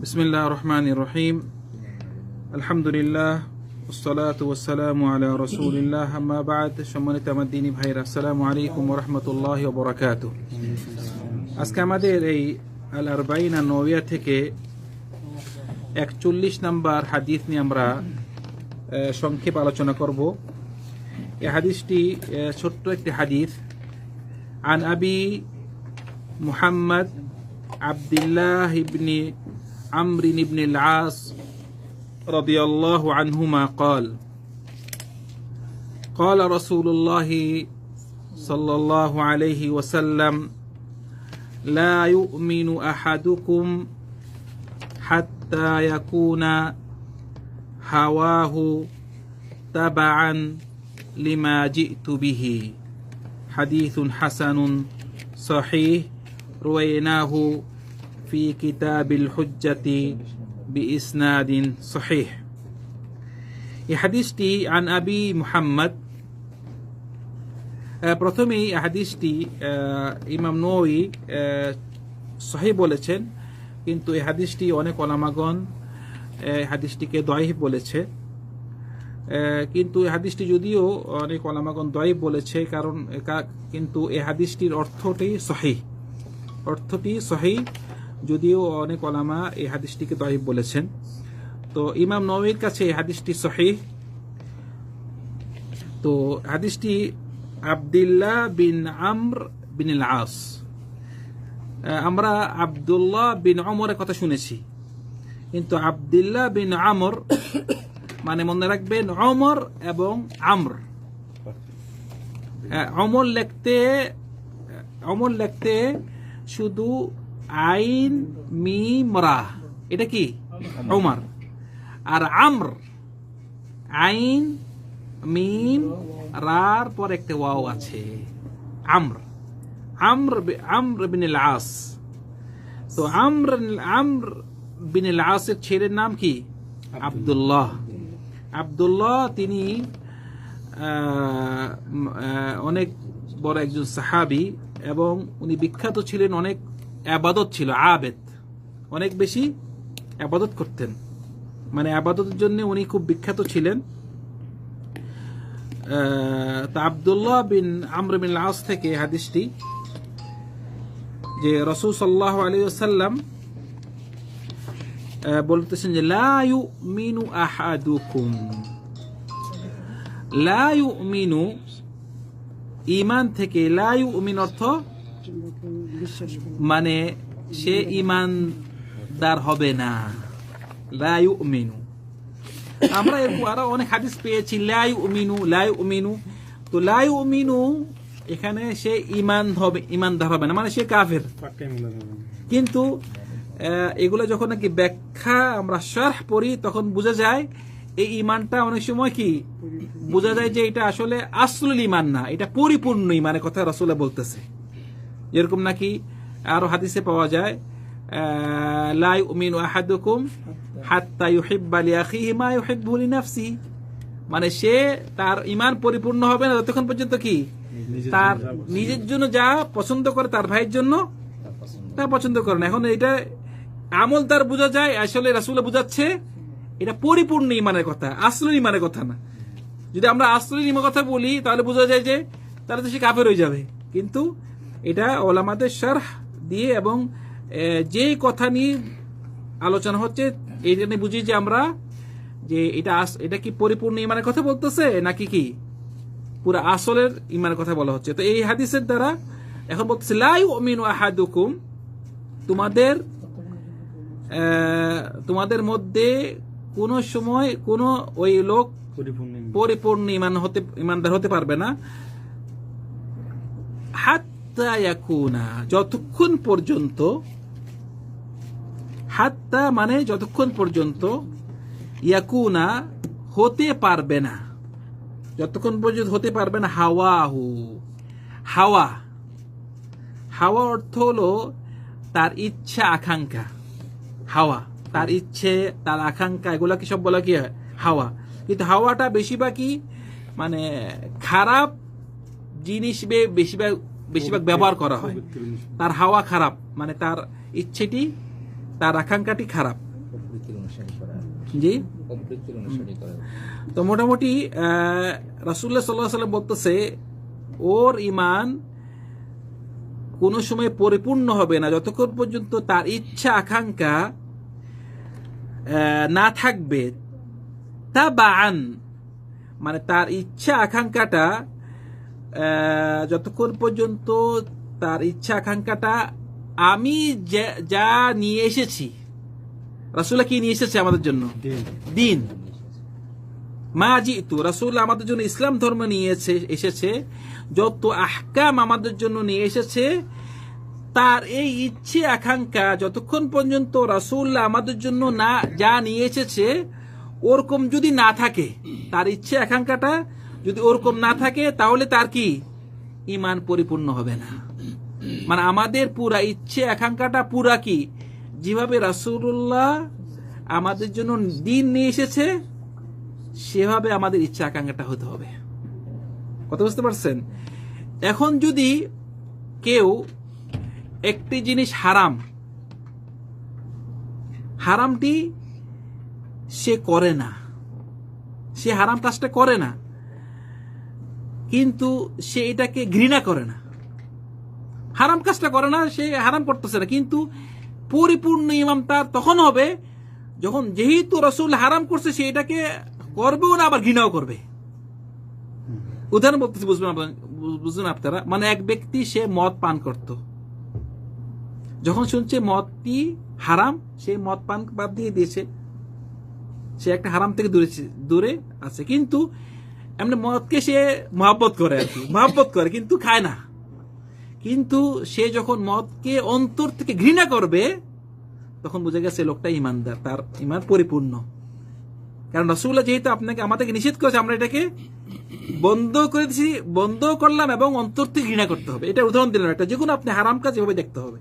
بسم الله الرحمن الرحيم الحمد لله والصلاة والسلام على رسول الله أما بعد সম্মানিত আমার দিনী ভাইরা আসসালামু আলাইকুম ওরহমতুল্লাহ বরকাত আজকে আমাদের এই আল আরবাইনা নবিয়া থেকে একচল্লিশ নাম্বার হাদিস নিয়ে আমরা আহ, সংক্ষেপ আলোচনা করব এই হাদিসটি আহ, ছোট্ট একটি হাদিস عن أبي محمد عبد الله بن عمرو بن العاص رضي الله عنهما قال قال رسول الله صلى الله عليه وسلم لا يؤمن أحدكم حتى يكون هواه تبعا لما جئت به. حديث حسن صحيح رويناه في كتاب الحجة بإسناد صحيح এই হাদিসটি আন আবি মুহাম্মদ আহ, প্রথমেই এই হাদিসটি আহ, ইমাম নওয়ি আহ, সহি বলেছেন কিন্তু এই হাদিসটি অনেক ওলামাগণ এই হাদিসটিকে দয়ীফ বলেছে আহ, কিন্তু এই হাদিসটি যদিও অনেক ওলামাগণ দয়ীফ বলেছে কারণ একা- কিন্তু এই হাদিসটির অর্থটি সহি অর্থটি সহি যদিও অনেক ওলামা এই হাদিসটিকে দয়ীফ বলেছেন। তো ইমাম নবীর কাছে এই হাদিসটি সহি। তো হাদিসটি আবদুল্লাহ বিন আমর বিন আস আমরা আবদুল্লাহ বিন অমরের কথা শুনেছি। কিন্তু আবদুল্লাহ বিন আমর মানে মনে রাখবেন অমর এবং আমর। অমর লেখতে অমর লেখতে শুধু আইন মিমরা এটা কি ওমর আর আমর আইন মিম রার পর একটা ওয়াও আছে আমর আমর আমর বিনিল আস তো আমর আমর বিন আল আসের ছেলের নাম কি আব্দুল্লাহ আব্দুল্লাহ তিনি অনেক বড় একজন সাহাবি এবং উনি বিখ্যাত ছিলেন অনেক আবাদত ছিল, আবেদ। অনেক বেশি আবাদত করতেন। মানে আবাদতের জন্য উনি খুব বিখ্যাত ছিলেন। তা আবদুল্লাহ বিন আমর বিন আস থেকে হাদিসটি যে রসুল সাল্লাহ আলী সাল্লাম বলতেছেন যে লায়ু মিনু আহাদুকুম। লায়ু মিনু ইমান থেকে লায়ু মিন অর্থ মানে সে ইমানদার হবে না। লায়ু মিনু আমরা এরকম আরও অনেক হাদিস পেয়েছি লায়ু মিনু লায়ু মিনু তো লায়ু মিনু এখানে সে ইমান হবে, ইমানদার হবে না মানে সে কাফের। কিন্তু এগুলো যখন নাকি ব্যাখ্যা আমরা শারহ পড়ি, তখন বোঝা যায়, এই ইমানটা অনেক সময় কি? বোঝা যায় যে এটা আসলে আসল ইমান না, এটা পরিপূর্ণ ইমানের কথা রসুল্লাহ বলতেছে। যেরকম নাকি আরও হাদিসে পাওয়া যায় আহ, লা ইউমিনু আহাদুকুম হাত্তা ইউহিব্বা লিআখিহি মা ইউহিব্বু লিনাফসিহি। মানে সে তার ইমান পরিপূর্ণ হবে না ততক্ষণ পর্যন্ত কি? তার নিজের জন্য যা পছন্দ করে তার ভাইয়ের জন্য তা পছন্দ করে না। এখন এটা আমল তার বোঝা যায় আসলে রাসুল বুঝাচ্ছে এটা পরিপূর্ণ ইমানের কথা আসল ইমানের কথা না। যদি আমরা আসল ইমানের কথা বলি তাহলে বোঝা যায় যে তাহলে তো সে কাফের হয়ে যাবে। কিন্তু এটা ওলামাদের শারহ দিয়ে এবং আহ, যে কথা নিয়ে আলোচনা হচ্ছে এই জন্য বুঝি যে আমরা যে এটা এটা কি পরিপূর্ণ ইমানের কথা বলতেছে নাকি কি? পুরো আসলের ইমানের কথা বলা হচ্ছে। তো এই হাদিসের দ্বারা এখন বলতেছে লাই অমিন আহাদুকুম তোমাদের তোমাদের মধ্যে কোন সময় কোন ওই লোক পরিপূর্ণ ইমান। হতে ইমানদার হতে পারবে না। হাত্তা যতক্ষণ পর্যন্ত, হাত্তা মানে যতক্ষণ পর্যন্ত, ইয়াকুনা হতে পারবে না। যতক্ষণ পর্যন্ত হতে পারবে না, হাওয়াহু। হাওয়া। হাওয়া অর্থ হলো তার ইচ্ছা, আকাঙ্ক্ষা। হাওয়া। তার ইচ্ছে, তার আকাঙ্ক্ষা, এগুলো কি সব বলা কি হয়? হাওয়া। কিন্তু হাওয়াটা বেশিরভাগ কি মানে খারাপ জিনিস বেশিরভাগ বেশিরভাগ ব্যবহার করা হয়। তার হাওয়া খারাপ মানে তার ইচ্ছেটি তার আকাঙ্ক্ষাটি খারাপ। জি? তো মোটামুটি রাসুল্লাহ সাল্লাহ সাল্লাম বলতেছে ওর ইমান কোনো সময় পরিপূর্ণ হবে না যতক্ষণ পর্যন্ত তার ইচ্ছা আকাঙ্ক্ষা না থাকবে। তা বান মানে তার ইচ্ছা আকাঙ্ক্ষাটা যতক্ষণ পর্যন্ত তার ইচ্ছা আকাঙ্ক্ষাটা আমি যা- নিয়ে এসেছি রাসুল্লাহ কি নিয়ে এসেছে আমাদের জন্য? দিন। মা জি জিতু রাসুল আমাদের জন্য ইসলাম ধর্ম নিয়ে এসে- এসেছে। যত আহকাম আমাদের জন্য নিয়ে এসেছে তার এই ইচ্ছে আকাঙ্ক্ষা যতক্ষণ পর্যন্ত রাসুল আমাদের জন্য না যা নিয়ে এসেছে ওরকম যদি না থাকে তার ইচ্ছে আকাঙ্ক্ষাটা যদি ওরকম না থাকে, তাহলে তার কি? ইমান পরিপূর্ণ হবে না। মানে আমাদের পুরা ইচ্ছে, আকাঙ্ক্ষাটা পুরা কি? যেভাবে রাসুল্লাহ আমাদের জন্য দিন নিয়ে এসেছে, সেভাবে আমাদের ইচ্ছা, আকাঙ্ক্ষাটা হতে হবে। কথা বুঝতে পারছেন? এখন যদি কেউ একটি জিনিস হারাম, হারামটি সে করে না। সে হারাম কাজটা করে না। কিন্তু সে এটাকে ঘৃণা করে না। হারাম কাজটা করে না, সে হারাম করতেছে না। কিন্তু পরিপূর্ণ ইমাম তার তখন হবে যখন যেহেতু রসুল হারাম করছে, সে এটাকে করবেও না, আবার ঘৃণাও করবে। উদাহরণ বলতেছি, বুঝবেন বুঝবেন আপনারা? মানে এক ব্যক্তি সে মদ পান করত। যখন শুনছে মদটি হারাম, সে মদ পান বাদ দিয়ে দিয়েছে। সে একটা হারাম থেকে দূরে দূরে আছে। কিন্তু এমনি মদকে সে মহাব্বত করে আর কি। মহাব্বত করে, কিন্তু খায় না। কিন্তু সে যখন মদকে অন্তর থেকে ঘৃণা করবে, তখন বুঝে গেছে লোকটা ইমানদার, তার ইমান পরিপূর্ণ। কারণ রসুল্লাহ যেহেতু আপনাকে, আমাদেরকে নিষেধ করেছে, আমরা এটাকে বন্ধ করে দিছি, বন্ধ করলাম এবং অন্তর থেকে ঘৃণা করতে হবে। এটা উদাহরণ দিলাম একটা, যেগুলো আপনি হারাম কাজ এভাবে দেখতে হবে।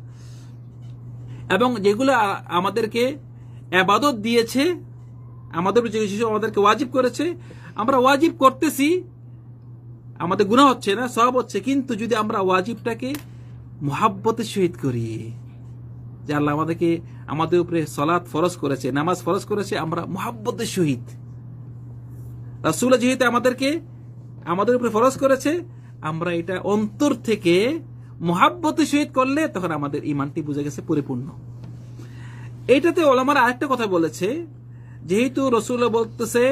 এবং যেগুলো আমাদেরকে আবাদত দিয়েছে, আমাদের যে আমাদেরকে ওয়াজিব করেছে আমরা ওয়াজিব করতেছি, আমাদের গুণা হচ্ছে না সব হচ্ছে, কিন্তু যদি আমরা ওয়াজিবটাকে মোহাব্বতের সহিত করি, যে আল্লাহ আমাদেরকে আমাদের উপরে সলাৎ ফরজ করেছে, নামাজ ফরজ করেছে, আমরা মোহাব্বতের সহিত। রাসুল্লাহ যেহেতু আমাদেরকে আমাদের উপরে ফরজ করেছে, আমরা এটা অন্তর থেকে মোহাব্বতের সহিত করলে তখন আমাদের ইমানটি বুঝে গেছে পরিপূর্ণ। এইটাতে ওলামার আরেকটা কথা বলেছে, যেহেতু রসুল্লাহ বলতেছে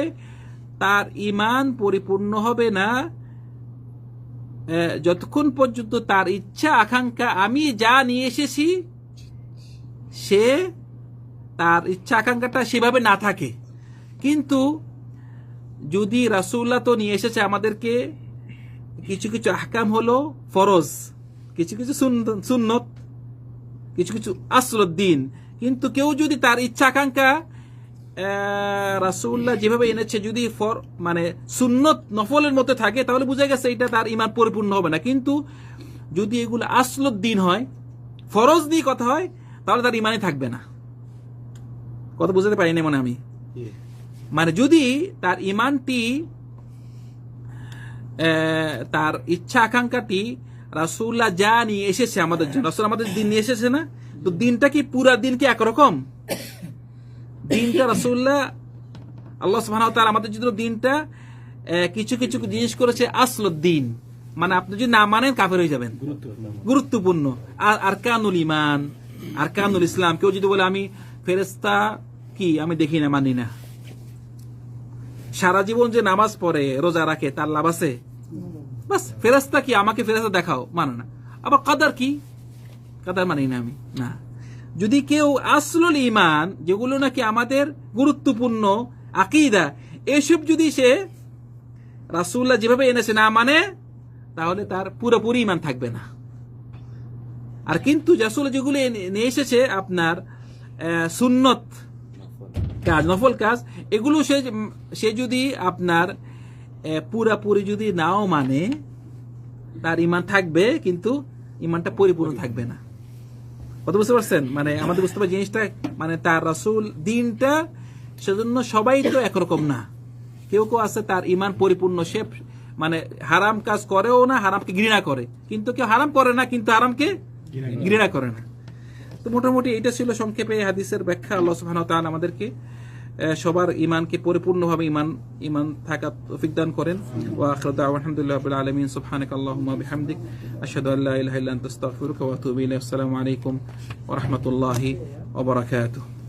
তার ইমান পরিপূর্ণ হবে না। যতক্ষণ পর্যন্ত তার ইচ্ছা, আকাঙ্ক্ষা আমি যা নিয়ে এসেছি, সে তার ইচ্ছা, আকাঙ্ক্ষাটা সেভাবে না থাকে। কিন্তু যদি রাসুল্লাহ তো নিয়ে এসেছে আমাদেরকে, কিছু কিছু আহকাম হলো ফরজ, কিছু কিছু সুন- সুন্নত, কিছু কিছু আসলুদ্দিন কিন্তু কেউ যদি তার ইচ্ছা, আকাঙ্ক্ষা রাসুল্লাহ যেভাবে এনেছে যদি ফর মানে সুন্নত নফলের মধ্যে থাকে তাহলে বুঝা গেছে এটা তার ইমান পরিপূর্ণ হবে না। কিন্তু যদি এগুলো আসলত দিন হয় ফরজ দিয়ে কথা হয় তাহলে তার ইমানে থাকবে না। কথা বুঝতে পারিনি মনে আমি। মানে যদি তার ইমানটি আহ, তার ইচ্ছা আকাঙ্ক্ষাটি রাসুল্লাহ যা নিয়ে এসেছে আমাদের জন্য রাসুল আমাদের দিন নিয়ে এসেছে না তো দিনটা কি পুরা দিন কি একরকম? দিনটা রাসুল্লাহ আল্লাহ ওয়া তাআলা আমাদের জন্য দিনটা কিছু কিছু জিনিস করেছে আসল দিন মানে আপনি যদি না মানেন কাফের হয়ে যাবেন। গুরুত্বপূর্ণ। আর আর কানুল ইমান আর কানুল ইসলাম কেউ যদি বলে আমি ফেরেস্তা কি? আমি দেখি না মানি না। সারা জীবন যে নামাজ পড়ে রোজা রাখে তার লাভ আছে? বাস ফেরেস্তা কি? আমাকে ফেরেস্তা দেখাও মানে না। আবার কাদার কি? কাদার মানি না আমি। না। যদি কেউ আসলুল ইমান যেগুলো নাকি আমাদের গুরুত্বপূর্ণ আকিদা, এসব যদি সে রাসুল্লাহ যেভাবে এনেছে না মানে তাহলে তার পুরোপুরি ইমান থাকবে না। আর কিন্তু রাসুল যেগুলো নিয়ে এসেছে আপনার সুন্নত কাজ, নফল কাজ, এগুলো সে সে যদি আপনার পুরাপুরি যদি নাও মানে তার ইমান থাকবে, কিন্তু ইমানটা পরিপূর্ণ থাকবে না। কত বুঝতে পারছেন? মানে আমাদের বুঝতে পারি জিনিসটা মানে তার রাসুল দিনটা সেজন্য সবাই তো একরকম না। কেউ কেউ আছে তার ইমান পরিপূর্ণ সে মানে হারাম কাজ করেও না হারামকে ঘৃণা করে। কিন্তু কেউ হারাম করে না কিন্তু হারামকে ঘৃণা করে। না। তো মোটামুটি এটা ছিল সংক্ষেপে হাদিসের ব্যাখ্যা আল্লাহ সুহান আমাদেরকে। সবার ইমানকে পরিপূর্ণভাবে ইমান ইমান থাকা তৌফিক দান করেন। ওয়া আখিরু দাওয়া আলহামদুলিল্লাহ রাব্বিল আলামিন। সুবহানাকাল্লাহুম্মা বিহামদিক। আশহাদু আল্লা ইলাহা ইল্লা আনতা আস্তাগফিরুকা ওয়া আতুবু ইলাইক। আসসালামু আলাইকুম ওয়া রাহমাতুল্লাহি ওয়া বারাকাতুহু।